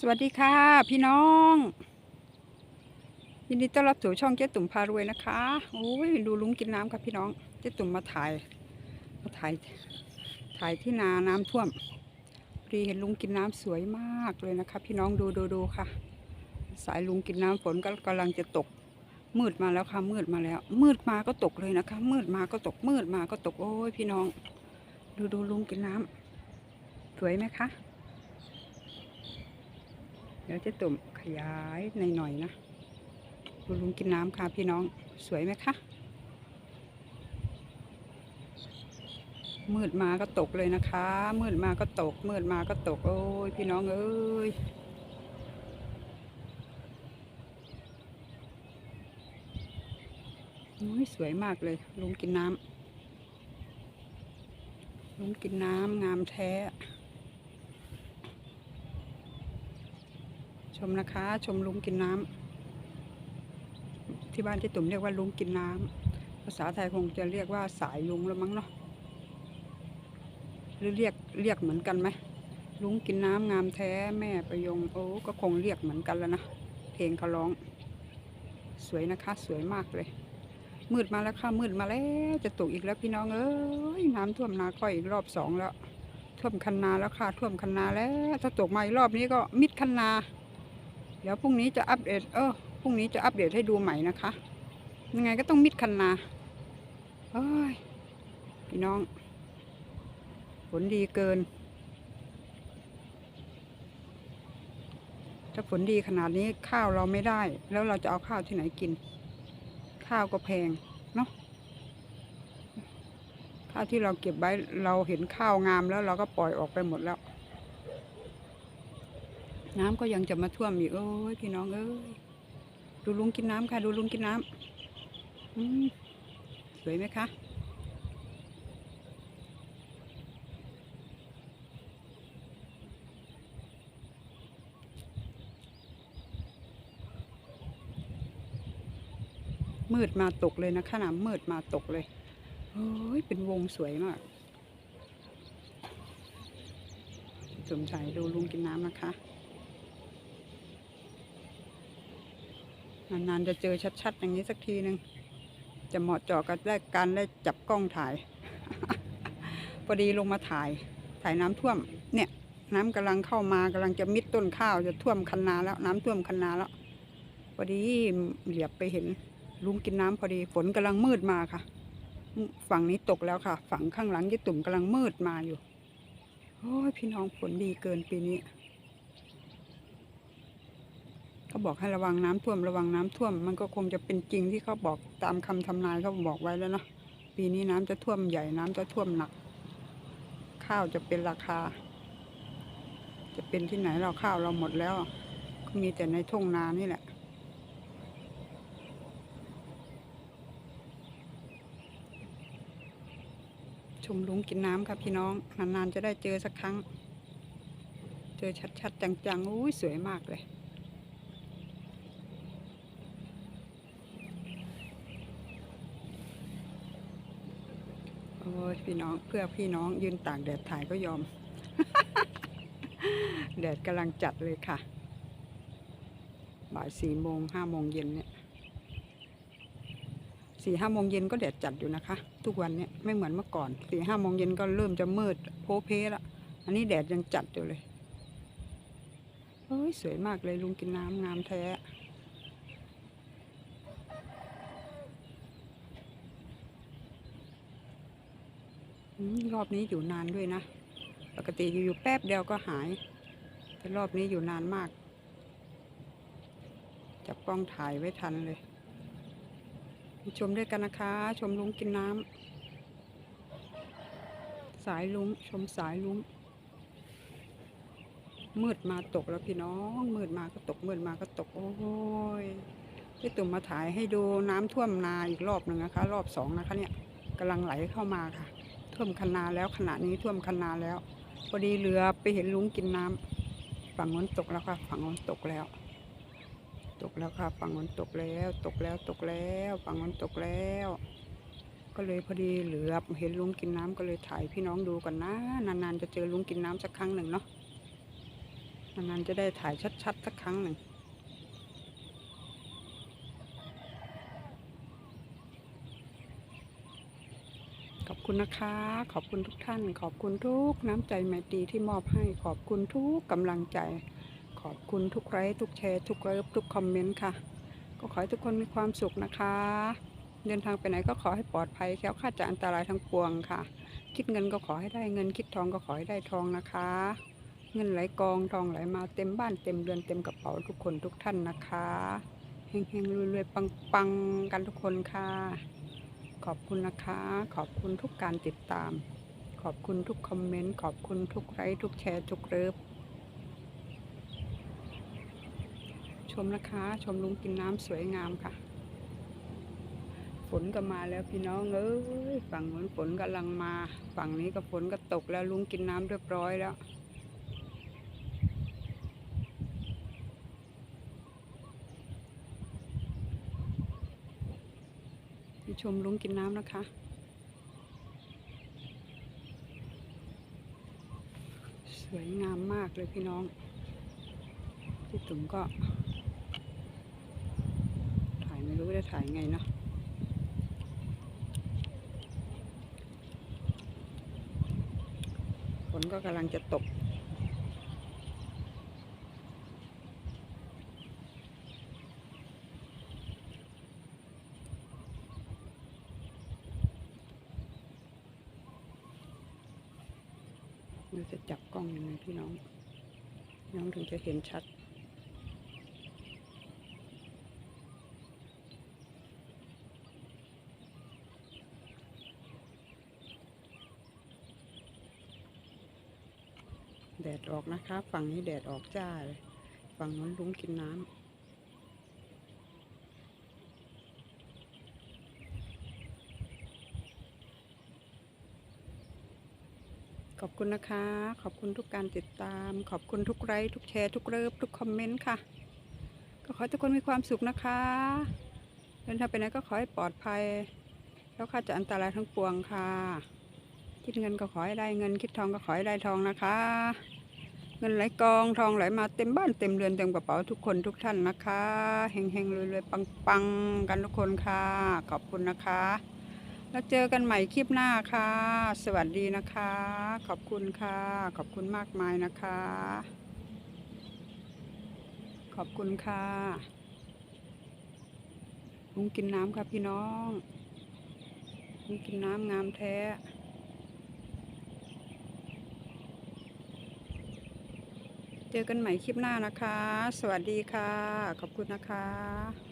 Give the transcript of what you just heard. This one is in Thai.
สวัสดีค่ะ พี่น้อง ยินดีต้อนรับสู่ช่องเจ๊ตุ่มพารวยนะคะโอ้ยดูลุงกินน้ำครับพี่น้องเจ๊ตุ่มมาถ่ายมาถ่ายถ่ายที่นาน้ำท่วมพอดีเห็นลุงกินน้ำสวยมากเลยนะคะ พี่น้องดูดูดูค่ะ สายลุงกินน้ำฝนก็กำลังจะตก มืดมาแล้วค่ะ มืดมาแล้ว มืดมาก็ตกเลยนะคะ มืดมาก็ตกมืดมาก็ตกโอ้ยพี่น้อง ดูดูลุงกินน้ำสวยไหมคะ เดี๋ยวจะตุ่มขยายในหน่อยนะดูลุงกินน้ำค่ะพี่น้องสวยไหมคะ มืดมาก็ตกเลยนะคะ มืดมาก็ตก มืดมาก็ตก โอ้ยพี่น้องเอ้ยโอ้ยสวยมากเลย ลุงกินน้ำลุงกินน้ำงามแท้ ชมนะคะ ชมลุงกินน้ำที่บ้านที่ตุ่มเรียกว่าลุงกินน้ำภาษาไทยคงจะเรียกว่าสายลุงแล้วมั้งเนาะหรือเรียกเรียกเหมือนกันไหมลุงกินน้ำงามแท้แม่ประยงโอ้ก็คงเรียกเหมือนกันแล้วนะเพลงเขาร้อง สวยนะคะ สวยมากเลย มืดมาแล้วค่ะมืดมาแล้วจะตกอีกแล้วพี่น้องเอ้ยน้ำท่วมนาก้อยอีกรอบสองแล้วท่วมคันนาแล้วค่ะท่วมคันนาแล้ว ถ้าตกมาอีกรอบนี้ก็มิดคันนา ดี๋ยวพรุ่งนี้จะอัปเดต เออพรุ่งนี้จะอัปเดตให้ดูใหม่นะคะ ยังไงก็ต้องมิดคันนาเฮ้ยพี่น้อง ผลดีเกิน ถ้าผลดีขนาดนี้ข้าวเราไม่ได้ แล้วเราจะเอาข้าวที่ไหนกิน ข้าวก็แพงเนาะข้าวที่เราเก็บไว้เราเห็นข้าวงามแล้วเราก็ปล่อยออกไปหมดแล้ว น้ำก็ยังจะมาท่วมอีกโอ้ยพี่น้องเอ้ยดูลุงกินน้ำค่ะ ดูลุงกินน้ำอืมสวยไหมคะ มืดมาตกเลยนะคะน้ำมืดมาตกเลยโอ้ยเป็นวงสวยมากสมใจดูลุงกินน้ำนะคะ นานๆจะเจอชัดๆ อย่างนี้สักทีหนึ่งจะเหมาะเจาะกับได้การได้จับกล้องถ่าย พอดีลงมาถ่าย ถ่ายน้ำท่วม เนี่ย น้ำกำลังเข้ามากำลังจะมิดต้นข้าวจะท่วมคันนาแล้ว น้ำท่วมคันนาแล้วพอดีเหลียบไปเห็นลุงกินน้ำพอดีฝนกำลังมืดมาค่ะ ฝั่งนี้ตกแล้วค่ะ ฝั่งข้างหลังยี่ตุ่มกำลังมืดมาอยู่โอ้ยพี่น้องฝนดีเกินปีนี้ เขาบอกให้ระวังน้ำท่วมระวังน้ำท่วม มันก็คงจะเป็นจริงที่เขาบอกตามคำทำนายเขาบอกไว้แล้วเนาะปีนี้น้ำจะท่วมใหญ่น้ำจะท่วมหนัก ข้าวจะเป็นราคา จะเป็นที่ไหนเราข้าวเราหมดแล้ว ก็มีแต่ในทุ่งนานี่แหละชมลุงกินน้ำครับพี่น้อง นานๆจะได้เจอสักครั้ง เจอชัดๆ จังๆ อุ้ยสวยมากเลย โอ้ยพี่น้องเพื่อพี่น้องยืนตากแดดถ่ายก็ยอม แดดกำลังจัดเลยค่ะ บ่ายสี่โมงห้าโมงเย็นเนี่ยสี่ห้าโมงเย็นก็แดดจัดอยู่นะคะ ทุกวันเนี่ยไม่เหมือนเมื่อก่อนสี่ห้าโมงเย็นก็เริ่มจะมืดโพเพละอันนี้แดดยังจัดอยู่เลยโอ้ยสวยมากเลยลุงกินน้ำงามแท้ รอบนี้อยู่นานด้วยนะ ปกติอยู่ๆแป๊บเดียวก็หาย แต่รอบนี้อยู่นานมาก จับกล้องถ่ายไว้ทันเลย ชมด้วยกันนะคะ ชมลุงกินน้ำ สายลุงชมสายลุงมืดมาตกแล้วพี่น้อง มืดมาก็ตกมืดมาก็ตก โอ้ยพี่ตุ่มมาถ่ายให้ดูน้ำท่วมนาอีกรอบหนึ่งนะคะ รอบสองนะคะเนี่ยกำลังไหลเข้ามาค่ะ ท่วมคันนาแล้วขณะนี้ท่วมคันนาแล้วพอดีเรือไปเห็นลุงกินน้ำฝั่งน้นตกแล้วค่ะ ฝั่งน้นตกแล้ว ตกแล้วค่ะฝั่งน้นตกแล้ว ตกแล้วตกแล้ว ฝั่งน้นตกแล้ว ก็เลยพอดีเหลือเห็นลุงกินน้ำก็เลยถ่ายพี่น้องดูกันนะนานๆจะเจอลุงกินน้ำสักครั้งหนึ่งเนาะนานๆจะได้ถ่ายชัดๆสักครั้งหนึ่ง ขอบคุณนะคะ ขอบคุณทุกท่าน ขอบคุณทุกน้ำใจไมตรีที่มอบให้ ขอบคุณทุกกำลังใจ ขอบคุณทุกไลค์ทุกแชร์ ทุกไลค์ทุกคอมเมนต์ค่ะ ก็ขอให้ทุกคนมีความสุขนะคะ เดินทางไปไหนก็ขอให้ปลอดภัยแคล้วคลาดจากอันตรายทั้งปวงค่ะ คิดเงินก็ขอให้ได้เงิน คิดทองก็ขอให้ได้ทองนะคะ เงินไหลกองทองไหลมาเต็มบ้านเต็มเรือนเต็มกระเป๋าทุกคนทุกท่านนะคะเฮงๆรวยๆปังๆกันทุกคนค่ะ ขอบคุณนะคะ ขอบคุณทุกการติดตาม ขอบคุณทุกคอมเมนต์ ขอบคุณทุกไลค์ทุกแชร์ทุกเลิฟชมนะคะ ชมลุงกินน้ำสวยงามค่ะ ฝนก็มาแล้วพี่น้องเอ้ยฝั่งนู้นฝนกำลังมา ฝั่งนี้ก็ฝนก็ตกแล้วลุงกินน้ำเรียบร้อยแล้ว ไปชมลุงกินน้ำนะคะสวยงามมากเลยพี่น้อง พี่ตุ๋มก็ ถ่ายไม่รู้จะถ่ายไงเนาะ ฝนก็กำลังจะตก เราจะจับกล้องยังไงพี่น้อง น้องถึงจะเห็นชัด แดดออกนะคะ ฝั่งนี้แดดออกจ้าเลย ฝั่งนั้นลุงกินน้ำ ขอบคุณนะคะ ขอบคุณทุกการติดตาม ขอบคุณทุกไลค์ทุกแชร์ทุกเลิฟทุกคอมเมนต์ค่ะ ก็ขอให้ทุกคนมีความสุขนะคะเดินทางไปไหนก็ขอให้ปลอดภัย แล้วค่าจะอันตรายทั้งปวงค่ะ คิดเงินก็ขอให้ได้เงิน คิดทองก็ขอให้ได้ทองนะคะ เงินไหลกองทองไหลมาเต็มบ้านเต็มเรือนเต็มกระเป๋าทุกคนทุกท่านนะคะเฮงเฮงรวยรวยปังปังๆกันทุกคนค่ะ ขอบคุณนะคะ แล้วเจอกันใหม่คลิปหน้าค่ะ สวัสดีนะคะ ขอบคุณค่ะ ขอบคุณมากมายนะคะ ขอบคุณค่ะลุงกินน้ำค่ะพี่น้องลุงกินน้ำงามแท้เจอกันใหม่คลิปหน้านะคะ สวัสดีค่ะ ขอบคุณนะคะ